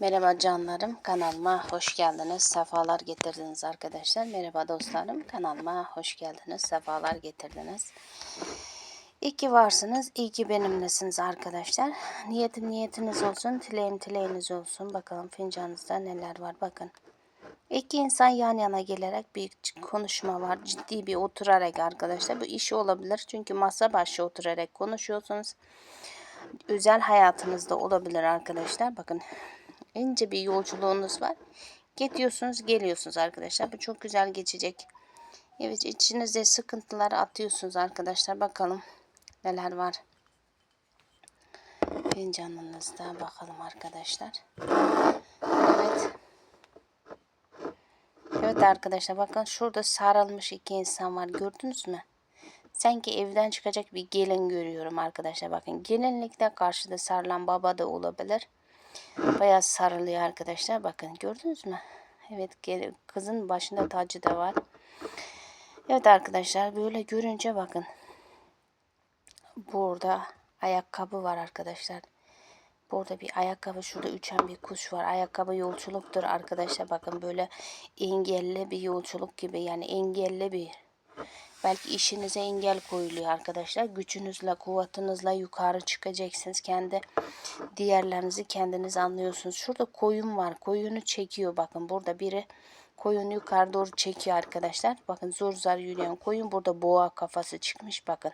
Merhaba canlarım kanalıma hoş geldiniz sefalar getirdiniz arkadaşlar. Merhaba dostlarım kanalıma hoş geldiniz sefalar getirdiniz. İyi ki varsınız iyi ki benimlesiniz arkadaşlar. Niyetim niyetiniz olsun dileğim dileğiniz olsun. Bakalım fincanınızda neler var bakın. İki insan yan yana gelerek bir konuşma var ciddi bir oturarak arkadaşlar. Bu işi olabilir çünkü masa başı oturarak konuşuyorsunuz. Özel hayatınızda olabilir arkadaşlar. Bakın ince bir yolculuğunuz var. Gidiyorsunuz geliyorsunuz arkadaşlar. Bu çok güzel geçecek. Evet içinizde sıkıntıları atıyorsunuz arkadaşlar. Bakalım neler var. Fincanınızda bakalım arkadaşlar. Evet. Evet arkadaşlar bakın şurada sarılmış iki insan var. Gördünüz mü? Sanki evden çıkacak bir gelin görüyorum arkadaşlar. Bakın gelinlikte karşıda sarılan baba da olabilir. Bayağı sarılıyor arkadaşlar. Bakın gördünüz mü? Evet kızın başında tacı da var. Evet arkadaşlar böyle görünce bakın. Burada ayakkabı var arkadaşlar. Burada bir ayakkabı şurada uçan bir kuş var. Ayakkabı yolculuktur arkadaşlar. Bakın böyle engelli bir yolculuk gibi yani engelli bir Belki işinize engel koyuluyor arkadaşlar. Gücünüzle, kuvvetinizle yukarı çıkacaksınız. Kendi diğerlerinizi kendiniz anlıyorsunuz. Şurada koyun var. Koyunu çekiyor. Bakın burada biri koyunu yukarı doğru çekiyor arkadaşlar. Bakın zor zor yürüyen koyun. Burada boğa kafası çıkmış. Bakın.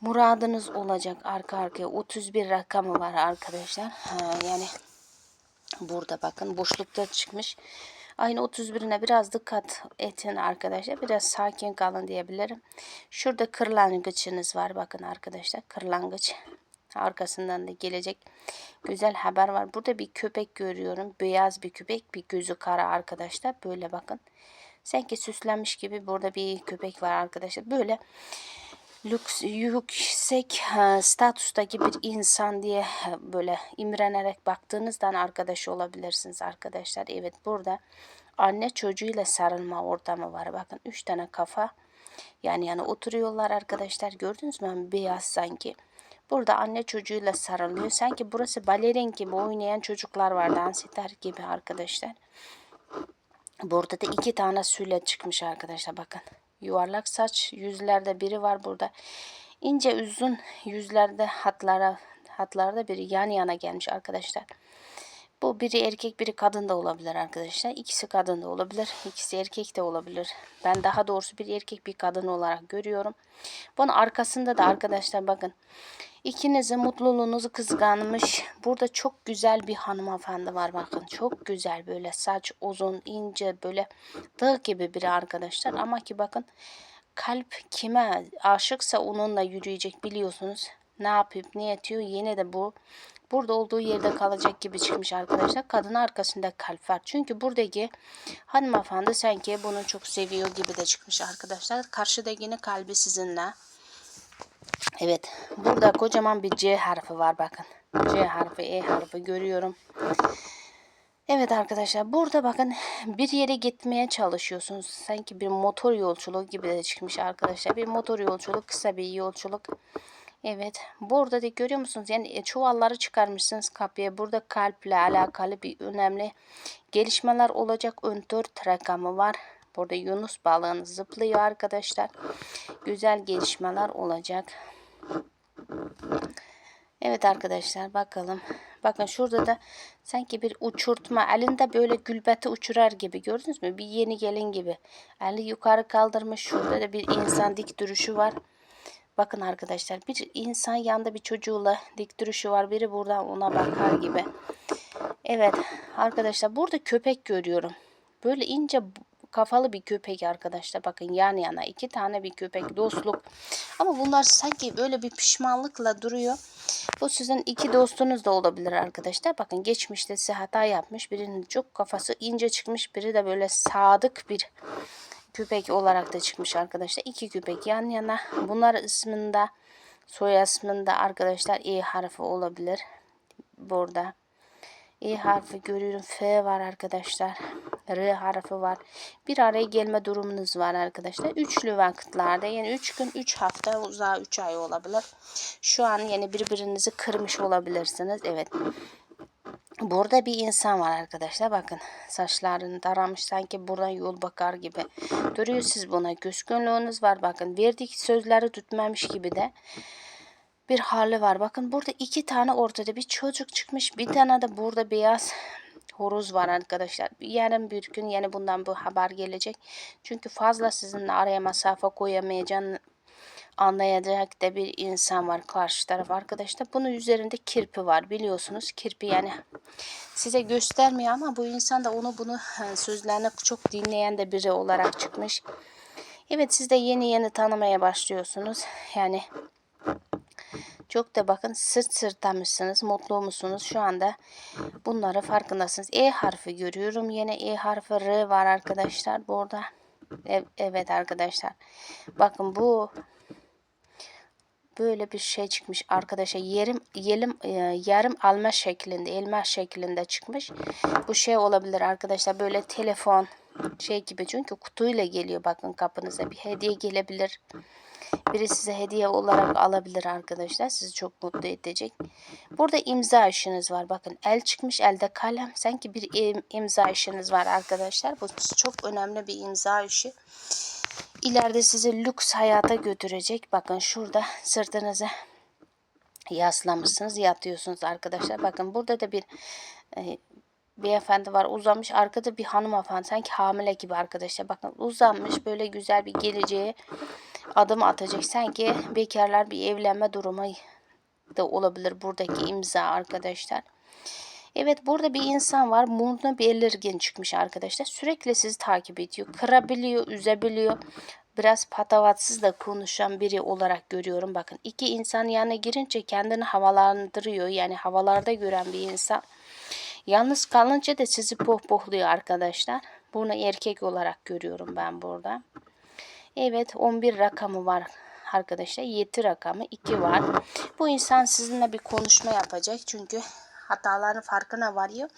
Muradınız olacak arka arkaya 31 rakamı var arkadaşlar. Ha, yani burada bakın boşlukta çıkmış. Aynı 31'ine biraz dikkat etin arkadaşlar. Biraz sakin kalın diyebilirim. Şurada kırlangıçınız var. Bakın arkadaşlar kırlangıç. Arkasından da gelecek güzel haber var. Burada bir köpek görüyorum. Beyaz bir köpek. Bir gözü kara arkadaşlar. Böyle bakın. Sanki süslenmiş gibi burada bir köpek var arkadaşlar. Böyle lüks, yüksek statüsteki bir insan diye böyle imrenerek baktığınızdan arkadaş olabilirsiniz arkadaşlar. Evet burada anne çocuğuyla sarılma ortamı var. Bakın üç tane kafa yani yani oturuyorlar arkadaşlar. Gördünüz mü? Beyaz sanki. Burada anne çocuğuyla sarılıyor. Sanki burası balerin gibi oynayan çocuklar var. Dans eder gibi arkadaşlar. Burada da iki tane süle çıkmış arkadaşlar. Bakın. Yuvarlak saç yüzlerde biri var burada. İnce uzun yüzlerde hatlara hatlarda biri yan yana gelmiş arkadaşlar. Bu biri erkek biri kadın da olabilir arkadaşlar. İkisi kadın da olabilir. ikisi erkek de olabilir. Ben daha doğrusu bir erkek bir kadın olarak görüyorum. Bunun arkasında da arkadaşlar bakın. İkinizin mutluluğunuzu kızganmış. Burada çok güzel bir hanımefendi var bakın. Çok güzel böyle saç uzun ince böyle tığ gibi biri arkadaşlar. Ama ki bakın kalp kime aşıksa onunla yürüyecek biliyorsunuz. Ne yapıp ne yatıyor yine de bu burada olduğu yerde kalacak gibi çıkmış arkadaşlar. Kadın arkasında kalp var. Çünkü buradaki hanımefendi sanki bunu çok seviyor gibi de çıkmış arkadaşlar. Karşıdakinin kalbi sizinle. Evet. Burada kocaman bir C harfi var bakın. C harfi, E harfi görüyorum. Evet arkadaşlar burada bakın bir yere gitmeye çalışıyorsunuz. Sanki bir motor yolculuğu gibi de çıkmış arkadaşlar. Bir motor yolculuk, kısa bir yolculuk. Evet. Burada da görüyor musunuz? Yani e, çuvalları çıkarmışsınız kapıya. Burada kalple alakalı bir önemli gelişmeler olacak. Ön 4 rakamı var. Burada Yunus balığınız zıplıyor arkadaşlar. Güzel gelişmeler olacak. Evet arkadaşlar bakalım. Bakın şurada da sanki bir uçurtma elinde böyle gülbeti uçurar gibi gördünüz mü? Bir yeni gelin gibi. Eli yukarı kaldırmış. Şurada da bir insan dik duruşu var. Bakın arkadaşlar bir insan yanında bir çocuğuyla dik duruşu var. Biri buradan ona bakar gibi. Evet arkadaşlar burada köpek görüyorum. Böyle ince kafalı bir köpek arkadaşlar. Bakın yan yana iki tane bir köpek dostluk. Ama bunlar sanki böyle bir pişmanlıkla duruyor. Bu sizin iki dostunuz da olabilir arkadaşlar. Bakın geçmişte size hata yapmış. Birinin çok kafası ince çıkmış. Biri de böyle sadık bir köpek olarak da çıkmış arkadaşlar. İki köpek yan yana. Bunlar isminde soy isminde arkadaşlar E harfi olabilir. Burada. E harfi görüyorum. F var arkadaşlar. R harfi var. Bir araya gelme durumunuz var arkadaşlar. Üçlü vakitlerde yani 3 üç gün 3 hafta uzağı 3 ay olabilir. Şu an yani birbirinizi kırmış olabilirsiniz. Evet. Burada bir insan var arkadaşlar. Bakın saçlarını taramış sanki buradan yol bakar gibi. Duruyor siz buna. Küskünlüğünüz var. Bakın verdik sözleri tutmamış gibi de bir hali var. Bakın burada iki tane ortada bir çocuk çıkmış. Bir tane de burada beyaz horoz var arkadaşlar. Yarın bir gün yani bundan bu haber gelecek. Çünkü fazla sizinle araya mesafe koyamayacağını anlayacak da bir insan var karşı taraf arkadaşlar. Bunun üzerinde kirpi var biliyorsunuz. Kirpi yani size göstermiyor ama bu insan da onu bunu e, sözlerini çok dinleyen de biri olarak çıkmış. Evet siz de yeni yeni tanımaya başlıyorsunuz. Yani çok da bakın sırt sırtlamışsınız. Mutlu musunuz? Şu anda bunları farkındasınız. E harfi görüyorum. Yine E harfi R var arkadaşlar burada. Evet, evet arkadaşlar. Bakın bu böyle bir şey çıkmış arkadaşa. Yerim yelim e, yarım alma şeklinde elma şeklinde çıkmış. Bu şey olabilir arkadaşlar böyle telefon şey gibi. Çünkü kutuyla geliyor bakın kapınıza bir hediye gelebilir. Biri size hediye olarak alabilir arkadaşlar sizi çok mutlu edecek. Burada imza işiniz var bakın el çıkmış elde kalem. Sanki bir im- imza işiniz var arkadaşlar. Bu çok önemli bir imza işi ileride sizi lüks hayata götürecek. Bakın şurada sırtınıza yaslamışsınız, yatıyorsunuz arkadaşlar. Bakın burada da bir e, beyefendi var uzanmış. Arkada bir hanımefendi sanki hamile gibi arkadaşlar. Bakın uzanmış böyle güzel bir geleceğe adım atacak. Sanki bekarlar bir evlenme durumu da olabilir buradaki imza arkadaşlar. Evet burada bir insan var. Burnu belirgin çıkmış arkadaşlar. Sürekli sizi takip ediyor. Kırabiliyor, üzebiliyor. Biraz patavatsız da konuşan biri olarak görüyorum. Bakın iki insan yanına girince kendini havalandırıyor. Yani havalarda gören bir insan. Yalnız kalınca da sizi pohpohluyor arkadaşlar. Bunu erkek olarak görüyorum ben burada. Evet 11 rakamı var arkadaşlar. 7 rakamı 2 var. Bu insan sizinle bir konuşma yapacak. Çünkü hataların farkına varıyor.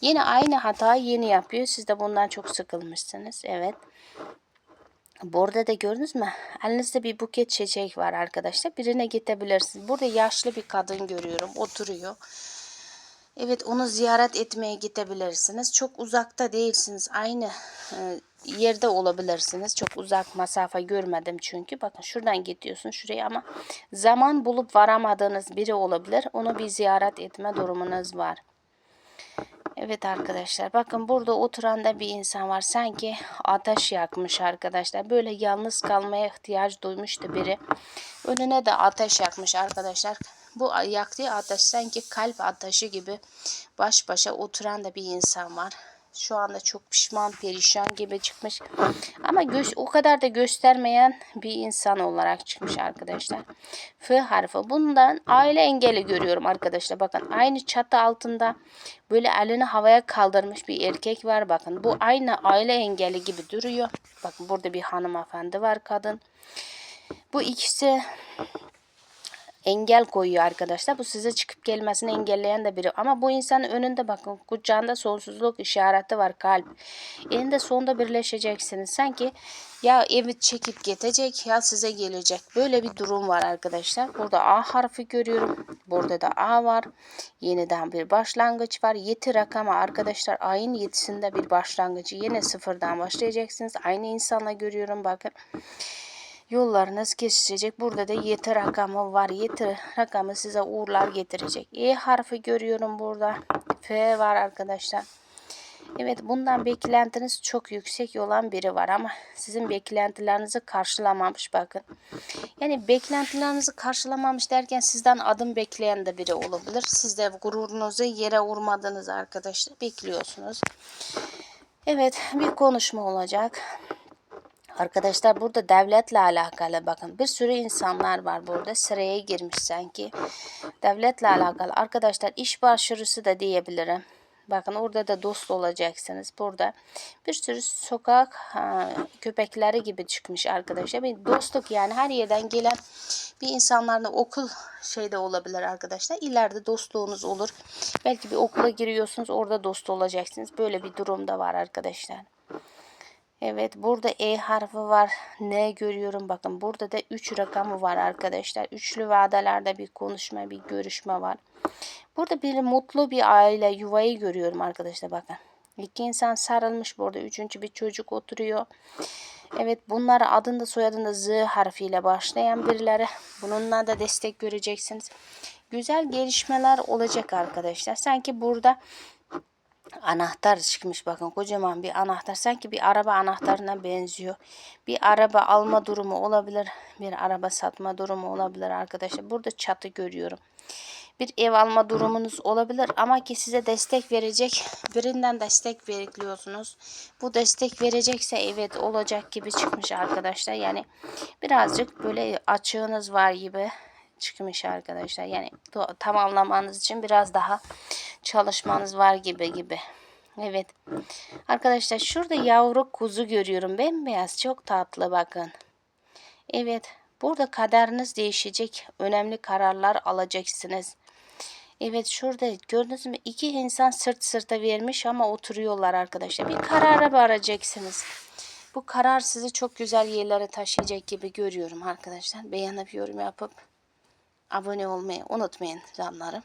Yine aynı hatayı yeni yapıyor. Siz de bundan çok sıkılmışsınız. Evet. Burada da gördünüz mü? Elinizde bir buket çiçek var arkadaşlar. Birine gidebilirsiniz. Burada yaşlı bir kadın görüyorum. Oturuyor. Evet onu ziyaret etmeye gidebilirsiniz. Çok uzakta değilsiniz. Aynı e, yerde olabilirsiniz. Çok uzak mesafe görmedim çünkü. Bakın şuradan gidiyorsun şuraya ama zaman bulup varamadığınız biri olabilir. Onu bir ziyaret etme durumunuz var. Evet arkadaşlar bakın burada oturan da bir insan var. Sanki ateş yakmış arkadaşlar. Böyle yalnız kalmaya ihtiyaç duymuştu biri. Önüne de ateş yakmış arkadaşlar. Bu yaktığı ateş sanki kalp ateşi gibi baş başa oturan da bir insan var. Şu anda çok pişman, perişan gibi çıkmış. Ama göz, o kadar da göstermeyen bir insan olarak çıkmış arkadaşlar. F harfi. Bundan aile engeli görüyorum arkadaşlar. Bakın aynı çatı altında böyle elini havaya kaldırmış bir erkek var. Bakın bu aynı aile engeli gibi duruyor. Bakın burada bir hanımefendi var kadın. Bu ikisi engel koyuyor arkadaşlar. Bu size çıkıp gelmesini engelleyen de biri. Ama bu insanın önünde bakın kucağında sonsuzluk işareti var kalp. Elinde sonunda birleşeceksiniz. Sanki ya evi çekip gidecek ya size gelecek. Böyle bir durum var arkadaşlar. Burada A harfi görüyorum. Burada da A var. Yeniden bir başlangıç var. Yeti rakamı arkadaşlar ayın yetisinde bir başlangıcı. Yine sıfırdan başlayacaksınız. Aynı insanla görüyorum bakın yollarınız kesişecek. Burada da yeti rakamı var. Yeti rakamı size uğurlar getirecek. E harfi görüyorum burada. F var arkadaşlar. Evet bundan beklentiniz çok yüksek olan biri var ama sizin beklentilerinizi karşılamamış bakın. Yani beklentilerinizi karşılamamış derken sizden adım bekleyen de biri olabilir. Siz de gururunuzu yere vurmadınız arkadaşlar. Bekliyorsunuz. Evet bir konuşma olacak. Arkadaşlar burada devletle alakalı bakın bir sürü insanlar var burada sıraya girmiş sanki. Devletle alakalı arkadaşlar iş başvurusu da diyebilirim. Bakın orada da dost olacaksınız. Burada bir sürü sokak ha, köpekleri gibi çıkmış arkadaşlar. Bir dostluk yani her yerden gelen bir insanlarla okul şeyde olabilir arkadaşlar. İleride dostluğunuz olur. Belki bir okula giriyorsunuz orada dost olacaksınız. Böyle bir durum da var arkadaşlar. Evet burada E harfi var. N görüyorum bakın. Burada da 3 rakamı var arkadaşlar. Üçlü vadelerde bir konuşma, bir görüşme var. Burada bir mutlu bir aile yuvayı görüyorum arkadaşlar bakın. İki insan sarılmış burada. Üçüncü bir çocuk oturuyor. Evet bunlar adında soyadında Z harfiyle başlayan birileri. Bununla da destek göreceksiniz. Güzel gelişmeler olacak arkadaşlar. Sanki burada anahtar çıkmış bakın. Kocaman bir anahtar. Sanki bir araba anahtarına benziyor. Bir araba alma durumu olabilir bir araba satma durumu olabilir arkadaşlar. Burada çatı görüyorum. Bir ev alma durumunuz olabilir ama ki size destek verecek birinden destek bekliyorsunuz bu destek verecekse evet olacak gibi çıkmış arkadaşlar. Yani birazcık böyle açığınız var gibi çıkmış arkadaşlar. Yani to- tamamlamanız için biraz daha çalışmanız var gibi gibi. Evet. Arkadaşlar şurada yavru kuzu görüyorum. Bembeyaz çok tatlı bakın. Evet. Burada kaderiniz değişecek. Önemli kararlar alacaksınız. Evet şurada gördünüz mü? İki insan sırt sırta vermiş ama oturuyorlar arkadaşlar. Bir karara varacaksınız. Bu karar sizi çok güzel yerlere taşıyacak gibi görüyorum arkadaşlar. Beğenip yorum yapıp abone olmayı unutmayın canlarım.